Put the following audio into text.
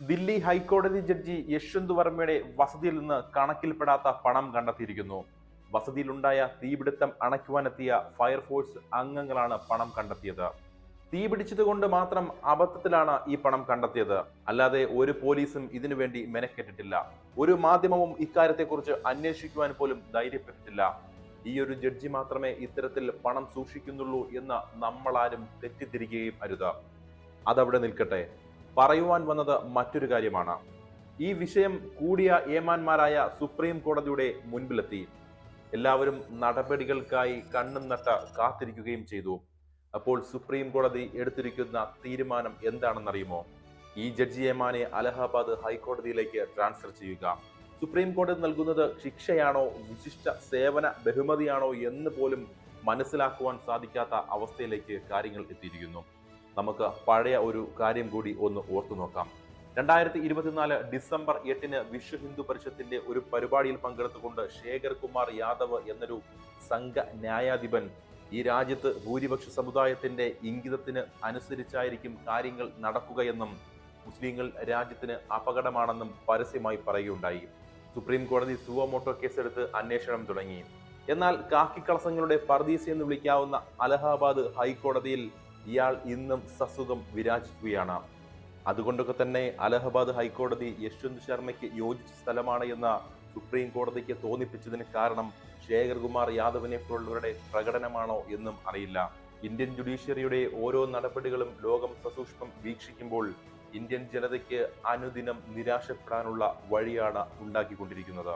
ദില്ലി ഹൈക്കോടതി ജഡ്ജി യശ്വന്ത് വർമ്മയുടെ വസതിയിൽ നിന്ന് കണക്കിൽപ്പെടാത്ത പണം കണ്ടെത്തിയിരിക്കുന്നു. വസതിയിലുണ്ടായ തീപിടുത്തം അണയ്ക്കുവാനെത്തിയ ഫയർഫോഴ്സ് അംഗങ്ങളാണ് പണം കണ്ടെത്തിയത്. തീപിടിച്ചതുകൊണ്ട് മാത്രം അബദ്ധത്തിലാണ് ഈ പണം കണ്ടെത്തിയത്. അല്ലാതെ ഒരു പോലീസും ഇതിനുവേണ്ടി മെനക്കെട്ടിട്ടില്ല. ഒരു മാധ്യമവും ഇക്കാര്യത്തെക്കുറിച്ച് അന്വേഷിക്കുവാൻ പോലും ധൈര്യപ്പെട്ടിട്ടില്ല. ഈ ഒരു ജഡ്ജി മാത്രമേ ഇത്തരത്തിൽ പണം സൂക്ഷിക്കുന്നുള്ളൂ എന്ന് നമ്മളാരും തെറ്റിദ്ധരിക്കുകയും അരുത്. അതവിടെ നിൽക്കട്ടെ. പറയുവാൻ വന്നത് മറ്റൊരു കാര്യമാണ്. ഈ വിഷയം കൂടിയ ഏമാന്മാരായ സുപ്രീം കോടതിയുടെ മുൻപിലെത്തി. എല്ലാവരും നടപടികൾക്കായി കണ്ണും നട്ട കാത്തിരിക്കുകയും ചെയ്തു. അപ്പോൾ സുപ്രീം കോടതി എടുത്തിരിക്കുന്ന തീരുമാനം എന്താണെന്നറിയുമോ? ഈ ജഡ്ജി ഏമാനെ അലഹാബാദ് ഹൈക്കോടതിയിലേക്ക് ട്രാൻസ്ഫർ ചെയ്യുക. സുപ്രീം കോടതി നൽകുന്നത് ശിക്ഷയാണോ വിശിഷ്ട സേവന ബഹുമതിയാണോ എന്ന് പോലും മനസ്സിലാക്കുവാൻ സാധിക്കാത്ത അവസ്ഥയിലേക്ക് കാര്യങ്ങൾ എത്തിയിരിക്കുന്നു. നമുക്ക് പഴയ ഒരു കാര്യം കൂടി ഒന്ന് ഓർത്തു നോക്കാം. രണ്ടായിരത്തി ഇരുപത്തിനാല് ഡിസംബർ എട്ടിന് വിശ്വ ഹിന്ദു പരിഷത്തിന്റെ ഒരു പരിപാടിയിൽ പങ്കെടുത്തുകൊണ്ട് ശേഖർ കുമാർ യാദവ് എന്നൊരു സംഘ ന്യായാധിപൻ ഈ രാജ്യത്ത് ഭൂരിപക്ഷ സമുദായത്തിന്റെ ഇംഗിതത്തിന് അനുസരിച്ചായിരിക്കും കാര്യങ്ങൾ നടക്കുകയെന്നും മുസ്ലിങ്ങൾ രാജ്യത്തിന് അപകടമാണെന്നും പരസ്യമായി പറയുകയുണ്ടായി. സുപ്രീം കോടതി സുവമോട്ടോ കേസെടുത്ത് അന്വേഷണം തുടങ്ങി. എന്നാൽ കാക്കിക്കളസങ്ങളുടെ പർദീസ് എന്ന് വിളിക്കാവുന്ന അലഹാബാദ് ഹൈക്കോടതിയിൽ ഇയാൾ ഇന്നും സസുഖം വിരാജിക്കുകയാണ്. അതുകൊണ്ടൊക്കെ തന്നെ അലഹബാദ് ഹൈക്കോടതി യശ്വന്ത് ശർമ്മയ്ക്ക് യോജിച്ച സ്ഥലമാണ് എന്ന സുപ്രീം കോടതിക്ക് തോന്നിപ്പിച്ചതിന് കാരണം ശേഖർകുമാർ യാദവിനെ പോലുള്ളവരുടെ പ്രകടനമാണോ എന്നും അറിയില്ല. ഇന്ത്യൻ ജുഡീഷ്യറിയുടെ ഓരോ നടപടികളും ലോകം സസൂക്ഷ്മം വീക്ഷിക്കുമ്പോൾ ഇന്ത്യൻ ജനതയ്ക്ക് അനുദിനം നിരാശപ്പെടാനുള്ള വഴിയാണ് ഉണ്ടാക്കിക്കൊണ്ടിരിക്കുന്നത്.